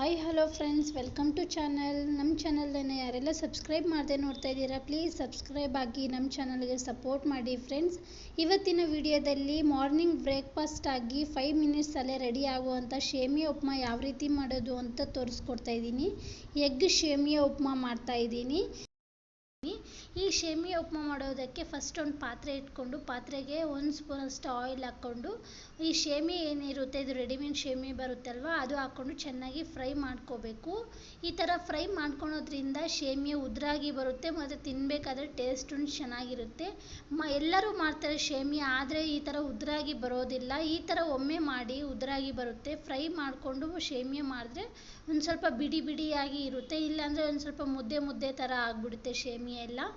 Hi hello friends welcome to channel ನಮ್ಮ ಚಾನಲ್ದೇ ಯಾರೆಲ್ಲ ಸಬ್ಸ್ಕ್ರೈಬ್ ಮಾಡದೆ ನೋಡ್ತಾ ಇದ್ದೀರಾ ಪ್ಲೀಸ್ ಸಬ್ಸ್ಕ್ರೈಬ್ ಆಗಿ ನಮ್ಮ ಚಾನಲ್ಗೆ ಸಪೋರ್ಟ್ ಮಾಡಿ ಫ್ರೆಂಡ್ಸ್ ಇವತ್ತಿನ ವಿಡಿಯೋದಲ್ಲಿ ಮಾರ್ನಿಂಗ್ ಬ್ರೇಕ್ಫಾಸ್ಟ್ ಆಗಿ ಫೈವ್ ಮಿನಿಟ್ಸಲ್ಲೇ ರೆಡಿ ಆಗುವಂಥ ಶೇಮಿಯ ಉಪ್ಮಾ ಯಾವ ರೀತಿ ಮಾಡೋದು ಅಂತ ತೋರಿಸ್ಕೊಡ್ತಾ ಇದ್ದೀನಿ ಎಗ್ ಶೇಮಿಯ ಉಪ್ಮಾ ಮಾಡ್ತಾ ಇದ್ದೀನಿ ಈ ಶೇಮಿಯ ಉಪ್ಮಾ ಮಾಡೋದಕ್ಕೆ ಫಸ್ಟ್ ಒಂದು ಪಾತ್ರೆ ಇಟ್ಕೊಂಡು, ಪಾತ್ರೆಗೆ ಒಂದು ಸ್ಪೂನಷ್ಟು ಆಯಿಲ್ ಹಾಕ್ಕೊಂಡು, ಈ ಶೇಮಿ ಏನಿರುತ್ತೆ, ಇದು ರೆಡಿಮೇಡ್ ಶೇಮಿ ಬರುತ್ತಲ್ವ, ಅದು ಹಾಕ್ಕೊಂಡು ಚೆನ್ನಾಗಿ ಫ್ರೈ ಮಾಡ್ಕೋಬೇಕು. ಈ ಥರ ಫ್ರೈ ಮಾಡ್ಕೊಳೋದ್ರಿಂದ ಶೇಮಿಯ ಉದುರಾಗಿ ಬರುತ್ತೆ, ಮತ್ತು ತಿನ್ನಬೇಕಾದ್ರೆ ಟೇಸ್ಟು ಚೆನ್ನಾಗಿರುತ್ತೆ. ಮ, ಎಲ್ಲರೂ ಮಾಡ್ತಾರೆ ಶೇಮಿ, ಆದರೆ ಈ ಥರ ಉದುರಾಗಿ ಬರೋದಿಲ್ಲ. ಈ ಥರ ಒಮ್ಮೆ ಮಾಡಿ ಉದುರಾಗಿ ಬರುತ್ತೆ, ಫ್ರೈ ಮಾಡಿಕೊಂಡು ಶೇಮಿಯ ಮಾಡಿದ್ರೆ ಒಂದು ಸ್ವಲ್ಪ ಬಿಡಿ ಬಿಡಿಯಾಗಿ ಇರುತ್ತೆ, ಇಲ್ಲಾಂದರೆ ಒಂದು ಸ್ವಲ್ಪ ಮುದ್ದೆ ಮುದ್ದೆ ಥರ ಆಗಿಬಿಡುತ್ತೆ ಶೇಮಿಯ ಎಲ್ಲ.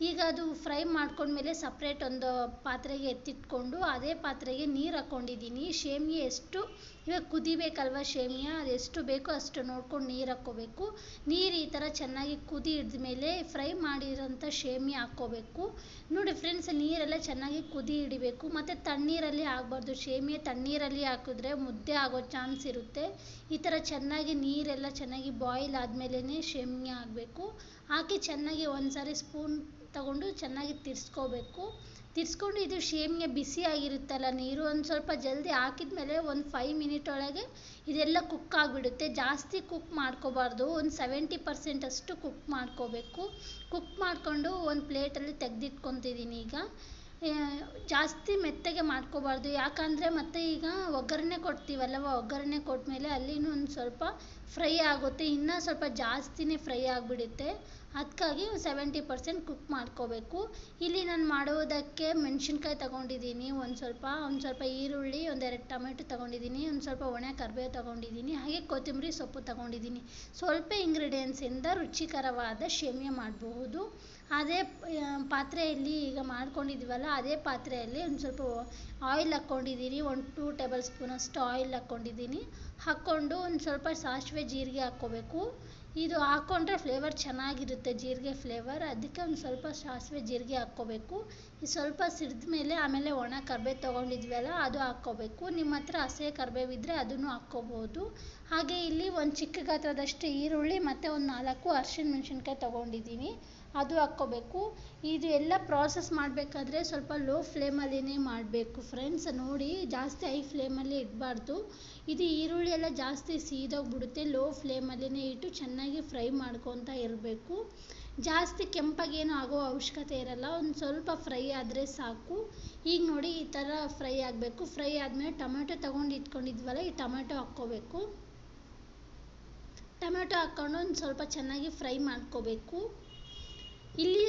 ಈಗ ಅದು ಫ್ರೈ ಮಾಡ್ಕೊಂಡ್ಮೇಲೆ ಸಪ್ರೇಟ್ ಒಂದು ಪಾತ್ರೆಗೆ ಎತ್ತಿಟ್ಕೊಂಡು ಅದೇ ಪಾತ್ರೆಗೆ ನೀರು ಹಾಕ್ಕೊಂಡಿದ್ದೀನಿ ಶೇಮಿಯಾ ಎಷ್ಟು, ಇವಾಗ ಕುದಿಬೇಕಲ್ವ ಶೇಮಿಯಾ? ಅದು ಎಷ್ಟು ಬೇಕೋ ಅಷ್ಟು ನೋಡ್ಕೊಂಡು ನೀರು ಹಾಕ್ಕೋಬೇಕು. ನೀರು ಈ ಥರ ಚೆನ್ನಾಗಿ ಕುದಿ ಹಿಡಿದ್ಮೇಲೆ ಫ್ರೈ ಮಾಡಿರೋಂಥ ಶೇಮಿಯಾ ಹಾಕ್ಕೋಬೇಕು. ನೋಡಿ ಫ್ರೆಂಡ್ಸ್ ನೀರೆಲ್ಲ ಚೆನ್ನಾಗಿ ಕುದಿ ಹಿಡಿಬೇಕು. ಮತ್ತು ತಣ್ಣೀರಲ್ಲಿ ಆಗಬಾರ್ದು ಶೇಮಿಯಾ ತಣ್ಣೀರಲ್ಲಿ ಹಾಕಿದ್ರೆ ಮುದ್ದೆ ಆಗೋ ಚಾನ್ಸ್ ಇರುತ್ತೆ. ಈ ಥರ ಚೆನ್ನಾಗಿ ನೀರೆಲ್ಲ ಚೆನ್ನಾಗಿ ಬಾಯ್ಲ್ ಆದಮೇಲೆ ಶೇಮಿಯಾ ಹಾಕಬೇಕು. ಹಾಕಿ ಚೆನ್ನಾಗಿ ಒಂದು ಸಾರಿ ಸ್ಪೂನ್ ತಗೊಂಡು ಚೆನ್ನಾಗಿ ತಿರ್ಸ್ಕೋಬೇಕು. ತಿರ್ಸ್ಕೊಂಡು ಇದು ಶೇಮಿಗೆ ಬಿಸಿ ಆಗಿರುತ್ತಲ್ಲ ನೀರು, ಒಂದು ಸ್ವಲ್ಪ ಜಲ್ದಿ ಹಾಕಿದ ಮೇಲೆ ಒಂದು ಫೈವ್ ಮಿನಿಟ್ ಒಳಗೆ ಇದೆಲ್ಲ ಕುಕ್ ಆಗಿಬಿಡುತ್ತೆ. ಜಾಸ್ತಿ ಕುಕ್ ಮಾಡ್ಕೋಬಾರ್ದು, ಒಂದು ಸೆವೆಂಟಿ ಪರ್ಸೆಂಟ್ ಅಷ್ಟು ಕುಕ್ ಮಾಡ್ಕೋಬೇಕು. ಕುಕ್ ಮಾಡಿಕೊಂಡು ಒಂದು ಪ್ಲೇಟಲ್ಲಿ ತೆಗೆದಿಟ್ಕೊತಿದ್ದೀನಿ ಈಗ. ಜಾಸ್ತಿ ಮೆತ್ತಗೆ ಮಾಡ್ಕೋಬಾರ್ದು. ಯಾಕಂದರೆ ಮತ್ತೆ ಈಗ ಒಗ್ಗರಣೆ ಕೊಡ್ತೀವಲ್ಲವ, ಒಗ್ಗರಣೆ ಕೊಟ್ಟ ಮೇಲೆ ಅಲ್ಲಿನೂ ಒಂದು ಸ್ವಲ್ಪ ಫ್ರೈ ಆಗುತ್ತೆ. ಇನ್ನೂ ಸ್ವಲ್ಪ ಜಾಸ್ತಿನೇ ಫ್ರೈ ಆಗಿಬಿಡುತ್ತೆ. ಅದಕ್ಕಾಗಿ ಸೆವೆಂಟಿ ಪರ್ಸೆಂಟ್ ಕುಕ್ ಮಾಡ್ಕೋಬೇಕು. ಇಲ್ಲಿ ನಾನು ಮಾಡೋದಕ್ಕೆ ಮೆಣಸಿನ್ಕಾಯಿ ತಗೊಂಡಿದ್ದೀನಿ ಒಂದು ಸ್ವಲ್ಪ ಒಂದು ಸ್ವಲ್ಪ ಈರುಳ್ಳಿ ಒಂದೆರಡು ಟೊಮೆಟೊ ತಗೊಂಡಿದ್ದೀನಿ ಒಂದು ಸ್ವಲ್ಪ ಒಣ ಕರಿಬೇವು ತಗೊಂಡಿದ್ದೀನಿ ಹಾಗೆ ಕೊತ್ತಂಬರಿ ಸೊಪ್ಪು ತಗೊಂಡಿದ್ದೀನಿ ಸ್ವಲ್ಪ ಇಂಗ್ರೀಡಿಯೆಂಟ್ಸಿಂದ ರುಚಿಕರವಾದ ಶೇಮಿಯ ಮಾಡಬಹುದು. ಅದೇ ಪಾತ್ರೆಯಲ್ಲಿ ಈಗ ಮಾಡ್ಕೊಂಡಿದ್ದೀವಲ್ಲ ಅದೇ ಪಾತ್ರೆಯಲ್ಲಿ ಒಂದು ಸ್ವಲ್ಪ ಆಯಿಲ್ ಹಾಕ್ಕೊಂಡಿದ್ದೀನಿ ಒಂದು ಟೂ ಟೇಬಲ್ ಸ್ಪೂನಷ್ಟು ಆಯಿಲ್ ಹಾಕ್ಕೊಂಡಿದ್ದೀನಿ ಹಾಕ್ಕೊಂಡು ಒಂದು ಸ್ವಲ್ಪ ಸಾಸಿವೆ ಜೀರಿಗೆ ಹಾಕ್ಕೋಬೇಕು. ಇದು ಹಾಕ್ಕೊಂಡ್ರೆ ಫ್ಲೇವರ್ ಚೆನ್ನಾಗಿರುತ್ತೆ ಜೀರಿಗೆ ಫ್ಲೇವರ್ ಅದಕ್ಕೆ ಒಂದು ಸ್ವಲ್ಪ ಸಾಸಿವೆ ಜೀರಿಗೆ ಹಾಕ್ಕೋಬೇಕು. ಈ ಸ್ವಲ್ಪ ಸಿಡಿದ ಮೇಲೆ ಆಮೇಲೆ ಒಣ ಕರ್ಬೇವು ತೊಗೊಂಡಿದ್ವಲ್ಲ, ಅದು ಹಾಕ್ಕೋಬೇಕು. ನಿಮ್ಮ ಹತ್ರ ಹಸಿ ಕರ್ಬೇವು ಇದ್ದರೆ ಅದನ್ನು ಹಾಕ್ಕೋಬೋದು. ಹಾಗೆ ಇಲ್ಲಿ ಒಂದು ಚಿಕ್ಕ ಗಾತ್ರದಷ್ಟು ಈರುಳ್ಳಿ ಮತ್ತು ಒಂದು ನಾಲ್ಕು ಅರಿಶಿಣ ಮೆಣಸಿನ್ಕಾಯಿ ತೊಗೊಂಡಿದ್ದೀನಿ. ಅದು ಹಾಕ್ಕೋಬೇಕು. ಇದು ಎಲ್ಲ ಪ್ರಾಸೆಸ್ ಮಾಡಬೇಕಾದ್ರೆ ಸ್ವಲ್ಪ ಲೋ ಫ್ಲೇಮಲ್ಲಿನೇ ಮಾಡಬೇಕು ಫ್ರೆಂಡ್ಸ್ ನೋಡಿ, ಜಾಸ್ತಿ ಹೈ ಫ್ಲೇಮಲ್ಲಿ ಇಡಬಾರ್ದು. ಇದು ಈರುಳ್ಳಿ ಎಲ್ಲ ಜಾಸ್ತಿ ಸೀದೋಗ್ಬಿಡುತ್ತೆ. ಲೋ ಫ್ಲೇಮಲ್ಲಿನೇ ಇಟ್ಟು ಚೆನ್ನಾಗಿ ಫ್ರೈ ಮಾಡ್ಕೊತಾ ಇರಬೇಕು. ಜಾಸ್ತಿ ಕೆಂಪಾಗೇನು ಆಗೋ ಅವಶ್ಯಕತೆ ಇರಲ್ಲ. ಒಂದು ಸ್ವಲ್ಪ ಫ್ರೈ ಆದರೆ ಸಾಕು. ಈಗ ನೋಡಿ, ಈ ಥರ ಫ್ರೈ ಆಗಬೇಕು. ಫ್ರೈ ಆದಮೇಲೆ ಟೊಮೆಟೊ ತೊಗೊಂಡು ಇಟ್ಕೊಂಡಿದ್ವಲ್ಲ, ಈ ಟೊಮೆಟೊ ಹಾಕ್ಕೋಬೇಕು. ಟೊಮೆಟೊ ಹಾಕ್ಕೊಂಡು ಒಂದು ಸ್ವಲ್ಪ ಚೆನ್ನಾಗಿ ಫ್ರೈ ಮಾಡ್ಕೋಬೇಕು. ಇಲ್ಲಿ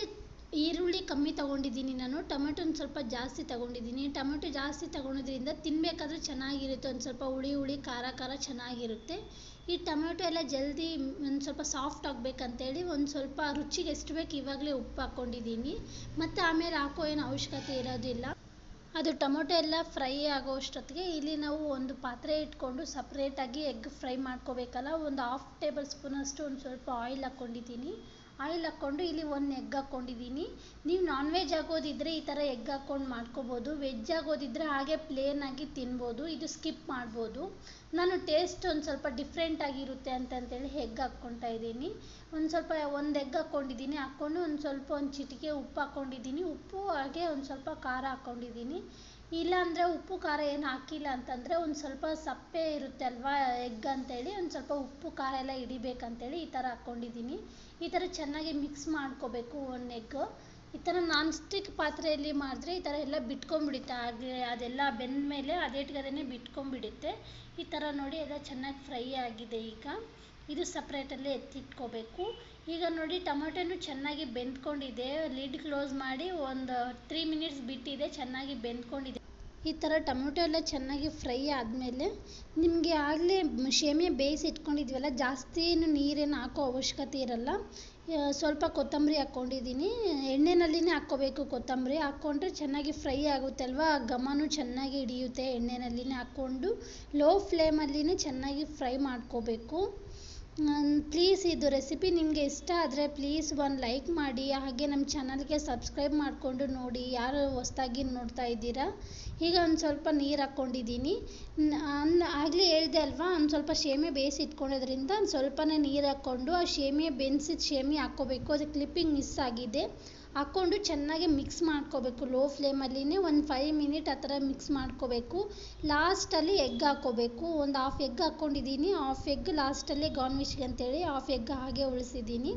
ಈರುಳ್ಳಿ ಕಮ್ಮಿ ತಗೊಂಡಿದ್ದೀನಿ ನಾನು ಟೊಮೆಟೊನ ಸ್ವಲ್ಪ ಜಾಸ್ತಿ ತಗೊಂಡಿದ್ದೀನಿ. ಟೊಮೆಟೊ ಜಾಸ್ತಿ ತಗೊಳೋದ್ರಿಂದ ತಿನ್ನಬೇಕಾದ್ರೆ ಚೆನ್ನಾಗಿರುತ್ತೆ, ಒಂದು ಸ್ವಲ್ಪ ಹುಳಿ ಹುಳಿ ಖಾರ ಖಾರ ಚೆನ್ನಾಗಿರುತ್ತೆ. ಈ ಟೊಮೆಟೊ ಎಲ್ಲ ಜಲ್ದಿ ಒಂದು ಸ್ವಲ್ಪ ಸಾಫ್ಟ್ ಆಗಬೇಕಂತೇಳಿ ಒಂದು ಸ್ವಲ್ಪ ರುಚಿಗೆ ಎಷ್ಟು ಬೇಕು ಇವಾಗಲೇ ಉಪ್ಪು ಹಾಕ್ಕೊಂಡಿದ್ದೀನಿ. ಮತ್ತು ಆಮೇಲೆ ಹಾಕೋ ಏನು ಅವಶ್ಯಕತೆ ಇರೋದಿಲ್ಲ ಅದು ಟೊಮೊಟೊ ಎಲ್ಲ ಫ್ರೈ ಆಗೋ ಅಷ್ಟೊತ್ತಿಗೆ ಇಲ್ಲಿ ನಾವು ಒಂದು ಪಾತ್ರೆ ಇಟ್ಕೊಂಡು ಸಪ್ರೇಟಾಗಿ ಎಗ್ ಫ್ರೈ ಮಾಡ್ಕೋಬೇಕಲ್ಲ, ಒಂದು ಹಾಫ್ ಟೇಬಲ್ ಸ್ಪೂನಷ್ಟು ಒಂದು ಸ್ವಲ್ಪ ಆಯಿಲ್ ಹಾಕ್ಕೊಂಡಿದ್ದೀನಿ ಆಯಿಲ್ ಹಾಕ್ಕೊಂಡು ಇಲ್ಲಿ ಒಂದು ಎಗ್ ಹಾಕ್ಕೊಂಡಿದ್ದೀನಿ ನೀವು ನಾನ್ ವೆಜ್ ಆಗೋದಿದ್ದರೆ ಈ ಥರ ಎಗ್ ಹಾಕ್ಕೊಂಡು ಮಾಡ್ಕೋಬೋದು. ವೆಜ್ ಆಗೋದಿದ್ದರೆ ಹಾಗೆ ಪ್ಲೇನಾಗಿ ತಿನ್ಬೋದು. ಇದು ಸ್ಕಿಪ್ ಮಾಡ್ಬೋದು. ನಾನು ಟೇಸ್ಟ್ ಒಂದು ಸ್ವಲ್ಪ ಡಿಫ್ರೆಂಟ್ ಆಗಿರುತ್ತೆ ಅಂತಂತೇಳಿ ಎಗ್ ಹಾಕ್ಕೊತಾ ಇದ್ದೀನಿ. ಒಂದು ಸ್ವಲ್ಪ ಒಂದು ಎಗ್ ಹಾಕ್ಕೊಂಡಿದ್ದೀನಿ ಹಾಕ್ಕೊಂಡು ಒಂದು ಸ್ವಲ್ಪ ಒಂದು ಚಿಟಿಕೆ ಉಪ್ಪು ಹಾಕ್ಕೊಂಡಿದ್ದೀನಿ ಉಪ್ಪು ಹಾಗೆ ಒಂದು ಸ್ವಲ್ಪ ಖಾರ ಹಾಕ್ಕೊಂಡಿದ್ದೀನಿ ಇಲ್ಲಾಂದರೆ ಉಪ್ಪು ಖಾರ ಏನು ಹಾಕಿಲ್ಲ ಅಂತಂದರೆ ಒಂದು ಸ್ವಲ್ಪ ಸಪ್ಪೆ ಇರುತ್ತೆ ಅಲ್ವಾ, ಎಗ್ ಅಂತೇಳಿ, ಒಂದು ಸ್ವಲ್ಪ ಉಪ್ಪು ಖಾರ ಎಲ್ಲ ಹಿಡಿಬೇಕಂತೇಳಿ ಈ ಥರ ಹಾಕ್ಕೊಂಡಿದ್ದೀನಿ ಈ ಥರ ಚೆನ್ನಾಗಿ ಮಿಕ್ಸ್ ಮಾಡ್ಕೋಬೇಕು ಒಂದು ಎಗ್ ಈ ಥರ ನಾನ್ ಸ್ಟಿಕ್ ಪಾತ್ರೆಯಲ್ಲಿ ಮಾಡಿದ್ರೆ ಈ ಥರ ಎಲ್ಲ ಬಿಟ್ಕೊಂಡ್ಬಿಡುತ್ತೆ. ಹಾಗೆ ಅದೆಲ್ಲ ಬೆಂದ ಮೇಲೆ ಅದೇಟ್ಗದೇ ಬಿಟ್ಕೊಂಡ್ಬಿಡುತ್ತೆ. ಈ ಥರ ನೋಡಿ ಎಲ್ಲ ಚೆನ್ನಾಗಿ ಫ್ರೈ ಆಗಿದೆ ಈಗ. ಇದು ಸಪ್ರೇಟಲ್ಲೇ ಎತ್ತಿಟ್ಕೋಬೇಕು. ಈಗ ನೋಡಿ ಟೊಮೊಟೊನು ಚೆನ್ನಾಗಿ ಬೆಂದ್ಕೊಂಡಿದೆ. ಲಿಡ್ ಕ್ಲೋಸ್ ಮಾಡಿ ಒಂದು ತ್ರೀ ಮಿನಿಟ್ಸ್ ಬಿಟ್ಟಿದೆ, ಚೆನ್ನಾಗಿ ಬೆಂದ್ಕೊಂಡಿದೆ. ಈ ಥರ ಟೊಮೊಟೊ ಎಲ್ಲ ಚೆನ್ನಾಗಿ ಫ್ರೈ ಆದಮೇಲೆ ನಿಮಗೆ ಆಗಲೇ ಶೇಮಿಯಾ ಬೇಯಿಸಿ ಇಟ್ಕೊಂಡಿದ್ವಲ್ಲ ಜಾಸ್ತಿ ಏನು ನೀರೇನು ಹಾಕೋ ಅವಶ್ಯಕತೆ ಇರಲ್ಲ. ಸ್ವಲ್ಪ ಕೊತ್ತಂಬರಿ ಹಾಕ್ಕೊಂಡಿದ್ದೀನಿ. ಎಣ್ಣೆನಲ್ಲಿನೇ ಹಾಕ್ಕೋಬೇಕು ಕೊತ್ತಂಬರಿ. ಹಾಕ್ಕೊಂಡ್ರೆ ಚೆನ್ನಾಗಿ ಫ್ರೈ ಆಗುತ್ತೆ ಅಲ್ವಾ ಘಮನೂ ಚೆನ್ನಾಗಿ ಹಿಡಿಯುತ್ತೆ ಎಣ್ಣೆನಲ್ಲಿನೇ ಹಾಕ್ಕೊಂಡು. ಲೋ ಫ್ಲೇಮಲ್ಲಿನೇ ಚೆನ್ನಾಗಿ ಫ್ರೈ ಮಾಡ್ಕೋಬೇಕು. ಪ್ಲೀಸ್ ಇದು ರೆಸಿಪಿ ನಿಮಗೆ ಇಷ್ಟ ಆದರೆ ಪ್ಲೀಸ್ ಒಂದು ಲೈಕ್ ಮಾಡಿ, ಹಾಗೆ ನಮ್ಮ ಚಾನಲ್ಗೆ ಸಬ್ಸ್ಕ್ರೈಬ್ ಮಾಡಿಕೊಂಡು ನೋಡಿ, ಯಾರು ಹೊಸ್ದಾಗಿ ನೋಡ್ತಾ ಇದ್ದೀರಾ? ಈಗ ಒಂದು ಸ್ವಲ್ಪ ನೀರು ಹಾಕ್ಕೊಂಡಿದ್ದೀನಿ ಆಗಲೇ ಹೇಳಿದೆ ಅಲ್ವಾ, ಒಂದು ಸ್ವಲ್ಪ ಶೇಮೆ ಬೇಯಿಸಿ ಇಟ್ಕೊಳ್ಳೋದ್ರಿಂದ ಒಂದು ಸ್ವಲ್ಪನೇ ನೀರು ಹಾಕ್ಕೊಂಡು ಆ ಶೇಮೆ ಬೆನ್ಸಿದ ಶೇಮೆ ಹಾಕ್ಕೋಬೇಕು. ಅದು ಕ್ಲಿಪ್ಪಿಂಗ್ ಮಿಸ್ ಆಗಿದೆ. ಹಾಕ್ಕೊಂಡು ಚೆನ್ನಾಗಿ ಮಿಕ್ಸ್ ಮಾಡ್ಕೋಬೇಕು. ಲೋ ಫ್ಲೇಮಲ್ಲಿನೇ ಒಂದು ಫೈವ್ ಮಿನಿಟ್ ಆ ಥರ ಮಿಕ್ಸ್ ಮಾಡ್ಕೋಬೇಕು ಲಾಸ್ಟಲ್ಲಿ ಎಗ್ ಹಾಕ್ಕೋಬೇಕು ಒಂದು ಹಾಫ್ ಎಗ್ ಹಾಕ್ಕೊಂಡಿದ್ದೀನಿ. ಹಾಫ್ ಎಗ್ ಲಾಸ್ಟಲ್ಲಿ ಗಾರ್ನಿಷ್ಗೆ ಅಂತೇಳಿ ಹಾಫ್ ಎಗ್ ಹಾಗೆ ಉಳಿಸಿದ್ದೀನಿ.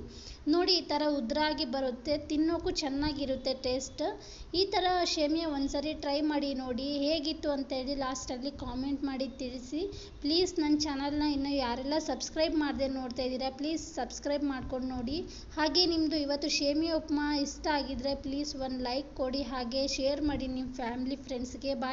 ನೋಡಿ ಈ ಥರ ಉದ್ರಾಗಿ ಬರುತ್ತೆ. ತಿನ್ನೋಕ್ಕೂ ಚೆನ್ನಾಗಿರುತ್ತೆ ಟೇಸ್ಟ್ ಈ ಥರ ಶೇಮಿಯ ಒಂದ್ಸರಿ ಟ್ರೈ ಮಾಡಿ ನೋಡಿ ಹೇಗಿತ್ತು ಅಂತೇಳಿ ಲಾಸ್ಟಲ್ಲಿ ಕಾಮೆಂಟ್ ಮಾಡಿ ತಿಳಿಸಿ. ಪ್ಲೀಸ್ ನನ್ನ ಚಾನಲ್ನ ಇನ್ನೂ ಯಾರೆಲ್ಲ ಸಬ್ಸ್ಕ್ರೈಬ್ ಮಾಡದೆ ನೋಡ್ತಾ ಇದ್ದೀರಾ ಪ್ಲೀಸ್ ಸಬ್ಸ್ಕ್ರೈಬ್ ಮಾಡ್ಕೊಂಡು ನೋಡಿ. ಹಾಗೆ ನಿಮ್ಮದು ಇವತ್ತು ಶೇಮಿಯ ಉಪ್ಮಾ ಇಷ್ಟ ಆಗಿದ್ರೆ ಪ್ಲೀಸ್ ಒಂದು ಲೈಕ್ ಕೊಡಿ ಹಾಗೆ ಶೇರ್ ಮಾಡಿ ನಿಮ್ಮ ಫ್ಯಾಮ್ಲಿ ಫ್ರೆಂಡ್ಸ್ಗೆ ಬಾಯ್